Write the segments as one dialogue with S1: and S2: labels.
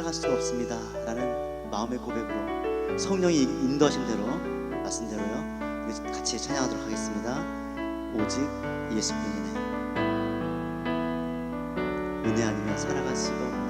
S1: 살아갈 수가 없습니다. 라는 마음의 고백으로 성령이 인도하신 대로 말씀대로요. 우리 같이 찬양하도록 하겠습니다. 오직 예수뿐이네. 은혜 아니면 살아갈 수가 없네.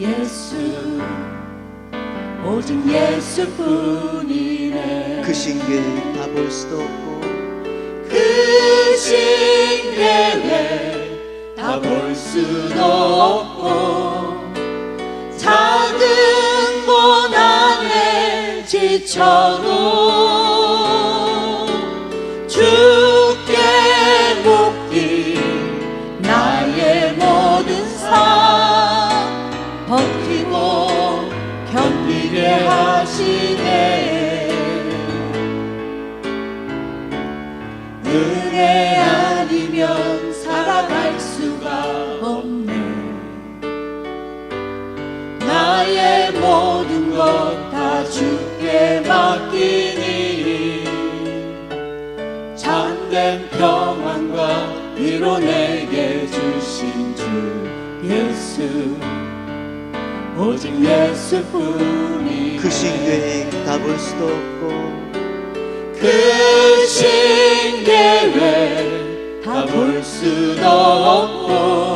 S2: 예수 오직 예수뿐이네.
S1: 그 신계 다 볼 수도 없고
S2: 그 신계회 다볼 수도 없고 작은 고난에 지쳐도 모든 것 다 주께 맡기니. 참된 평안과 위로 내게 주신 주 예수. 오직 예수뿐이
S1: 그 신계 다볼 수도 없고
S2: 그 신계회 다볼 수도 없고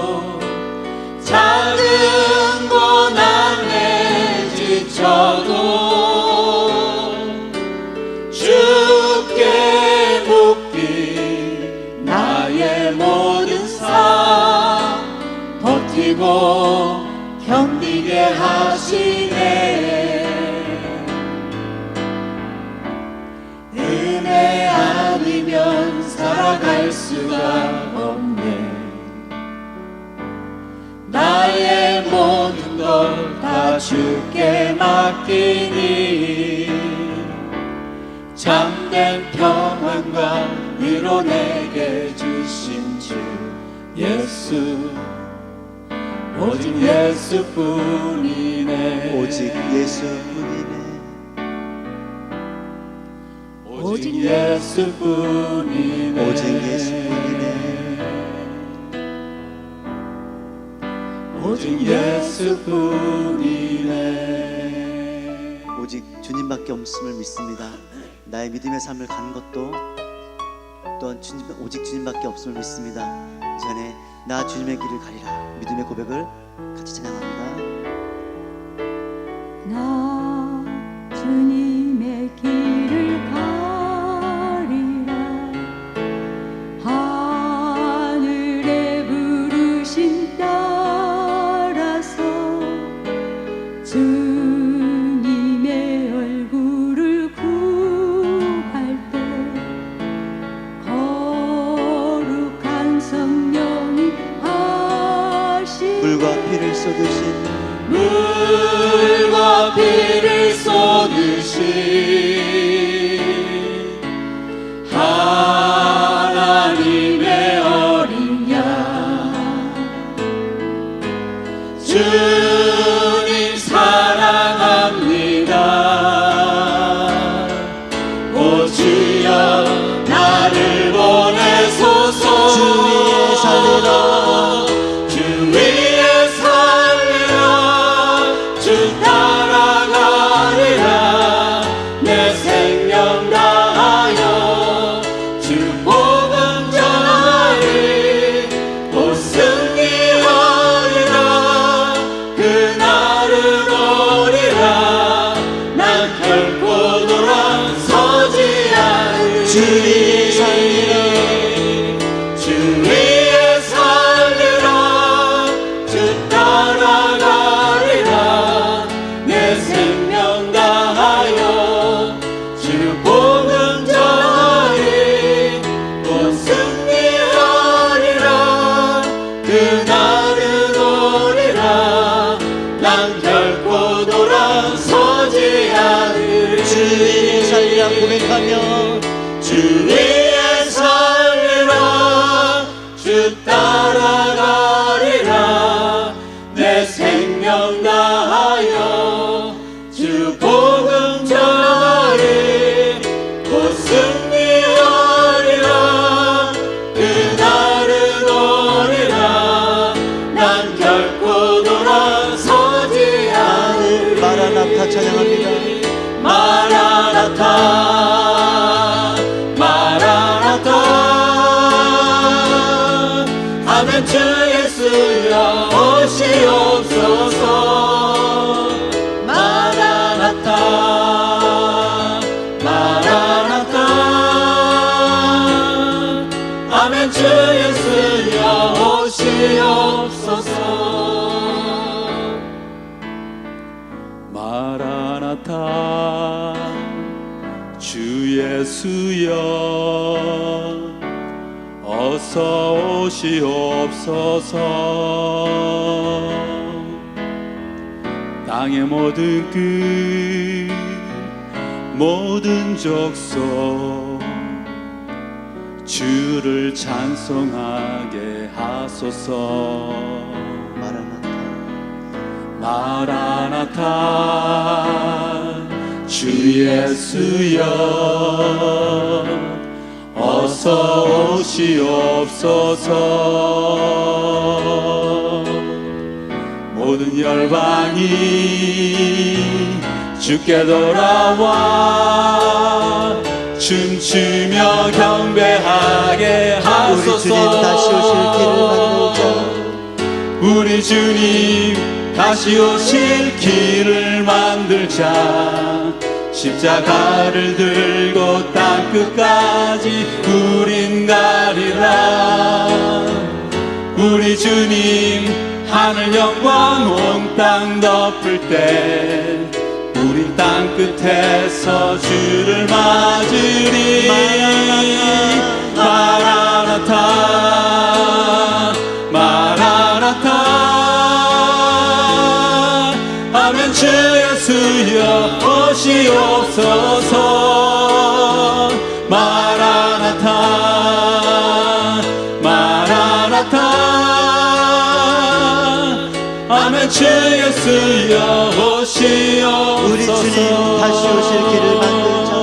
S2: 주께 맡기니 참된 평안과 위로 내게 주신 주 예수 오직 예수뿐이네
S1: 오직 예수뿐이네.
S2: 오직 예수뿐이네
S1: 오직 예수뿐이네.
S2: 오직 예수뿐이네
S1: 오직 주님밖에 없음을 믿습니다. 나의 믿음의 삶을 가는 것도 또한 주님, 오직 주님밖에 없음을 믿습니다. 이 시간에 나 주님의 길을 가리라 믿음의 고백을 같이 찬양합니다.
S2: 나 주님 주 to.
S3: 마 어서 오시옵소서? 땅의 모든 끝 모든 족속 주를 찬송하게 하소서.
S2: 마라나타
S3: 마라나타 주 예수여 오시옵소서. 모든 열방이 주께 돌아와 춤추며 경배하게
S2: 우리 주님 다시 오실 길을
S3: 하소서
S2: 만들자.
S3: 우리 주님 다시 오실 길을 만들자. 십자가를 들고 땅 끝까지 우린 가리라. 우리 주님 하늘 영광 온 땅 덮을 때 우린 땅 끝에서 주를 맞으리. 마라나타 마라나타. 아멘 주 예수여 오시옵소서 아멘 주 예수여 오시옵소서.
S2: 우리 주님 다시 오실 길을 만들자.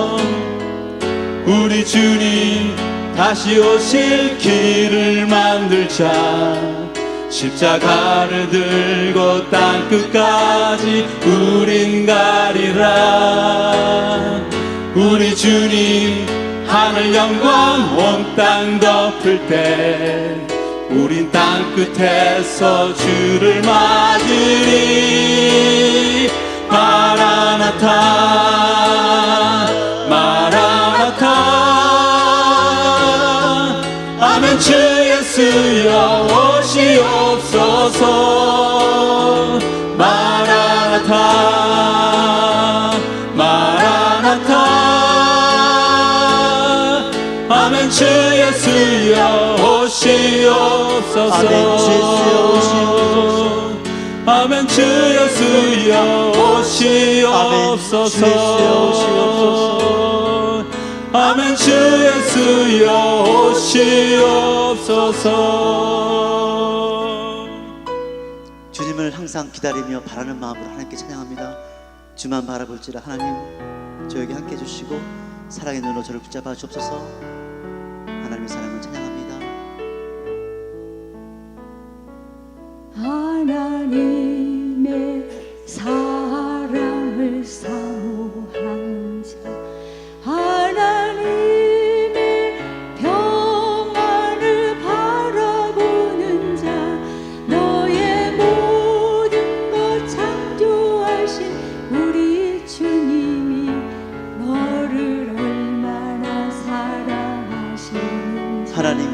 S3: 우리 주님 다시 오실 길을 만들자. 십자가를 들고 땅 끝까지 우린 가리라. 우리 주님 하늘 영광 온 땅 덮을 때 우린 땅 끝에서 주를 맞으리. 마라나타 마라나타. 아멘 주 예수여 오시옵소서. 마라나타 마라나타. 아멘 주 예수여 오시옵소서
S2: 주 예수여 오시옵소서.
S3: 아멘. 주 예수여 오시옵소서. 아멘. 주 예수여 오시옵소서.
S2: 주님을 항상 기다리며 바라는 마음으로 하나님께 찬양합니다. 주만 바라볼지라 하나님 저에게 함께 해주시고 사랑의 눈으로 저를 붙잡아 주옵소서 하나님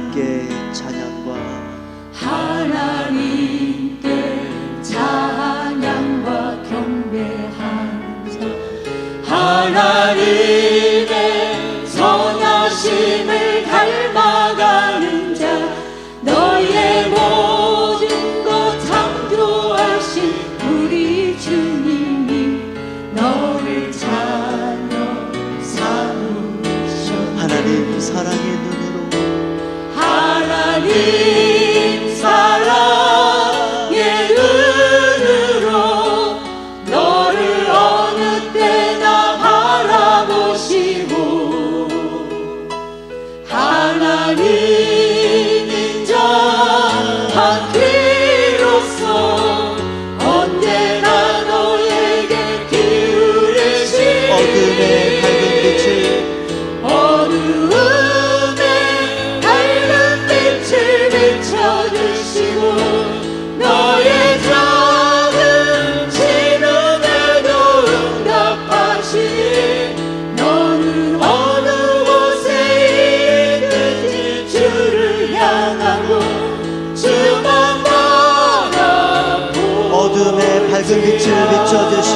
S1: 비춰주시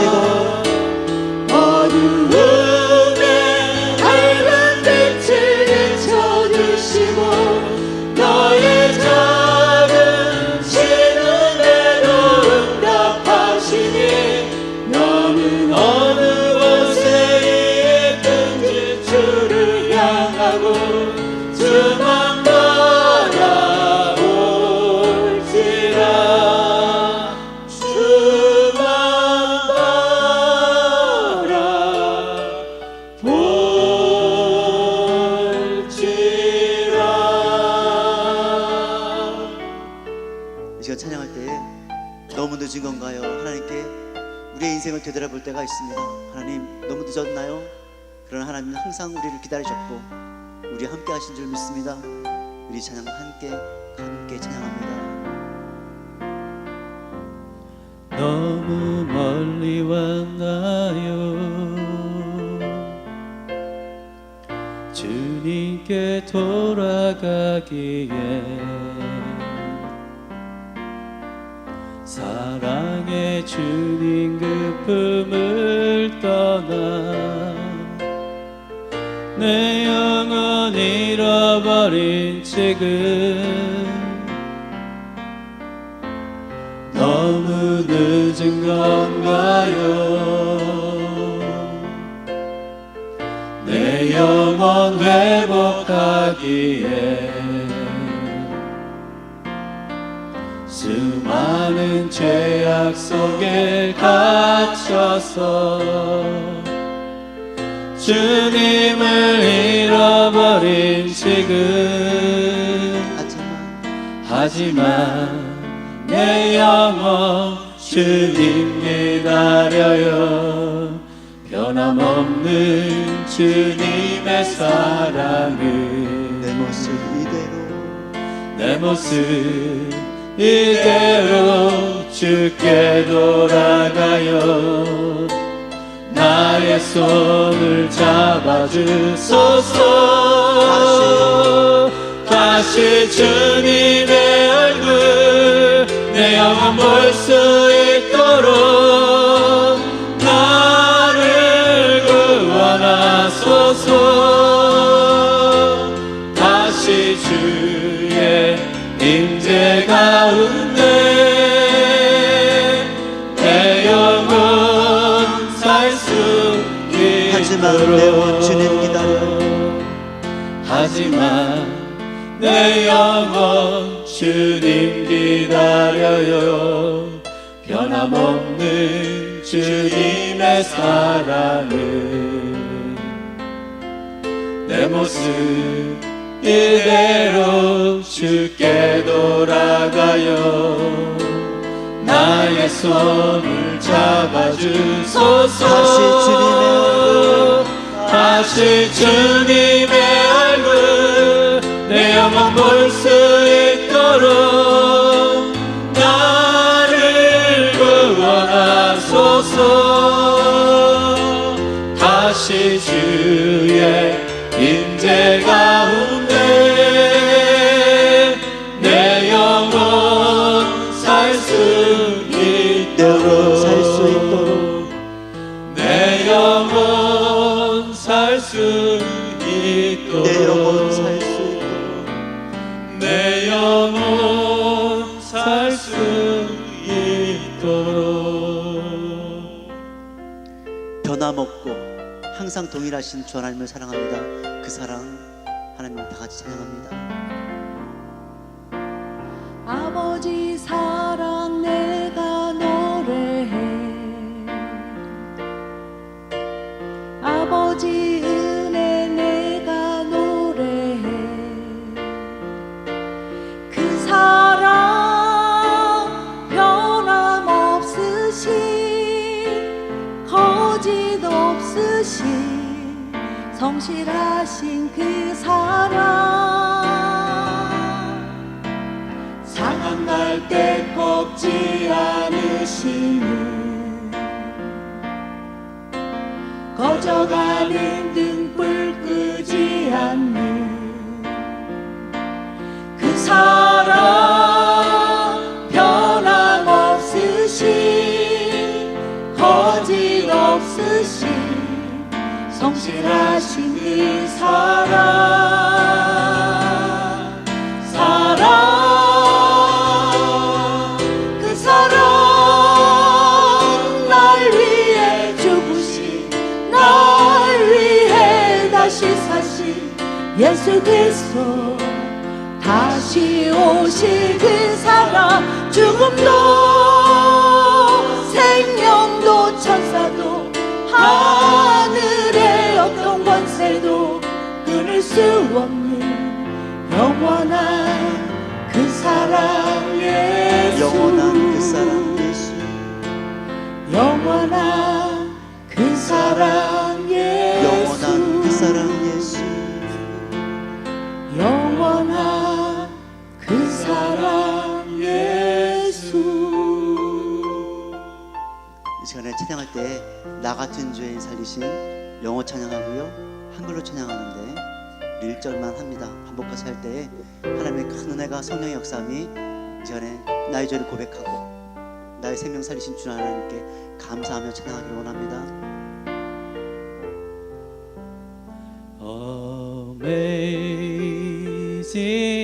S1: 늦었나요? 그러나 하나님은 항상 우리를 기다리셨고 우리 함께 하신 줄 믿습니다. 우리 찬양 함께 함께 찬양합니다.
S3: 너무 멀리 왔나요 주님께 돌아가기에 사랑의 주님 그 품을 떠나 내 영혼 잃어버린 지금 너무 늦은 건가요? 내 영혼 회복하기에 수많은 죄악 속에 갇혀서 주님을 잃어버린 지금.
S1: 하지만
S3: 내 영혼 주님 기다려요. 변함없는 주님의 사랑을.
S1: 내 모습 이대로.
S3: 내 모습 이대로 주께 돌아가요. 나의 손을 잡아주소서. 다시 주님의 얼굴 내 영혼 볼수
S1: 주님 기다려요.
S3: 변함없는 주님의 사랑을 내 모습 이대로 주께 돌아가요. 나의 손을 잡아주소서.
S1: 다시 주님의 얼굴.
S3: 다시 주님의 얼굴. 내 영혼 볼수 다시 주
S1: 동일하신 주 하나님을 사랑합니다. 그 사랑 하나님을 다 같이 찬양합니다.
S2: 아버지 사 꺼져가는 등불 끄지 않는 그 사랑 변함없으신 거짓 없으신 성실하신 그리스도 다시 오실 그 사랑 죽음도 생명도 천사도 하늘의 어떤 권세도 끊을 수 없는 영원한 그 사랑 예수.
S1: 영원한 그 사랑 예수.
S2: 영원한 그 사랑
S1: 찬양할 때 나 같은 죄인 살리신 영어 찬양하고요. 한글로 찬양하는데 우리 1절만 합니다. 반복해서 할 때에 하나님의 큰 은혜가 성령의 역사함이 이 시간에 나의 죄를 고백하고 나의 생명 살리신 주 하나님께 감사하며 찬양하기를 원합니다.
S3: Amazing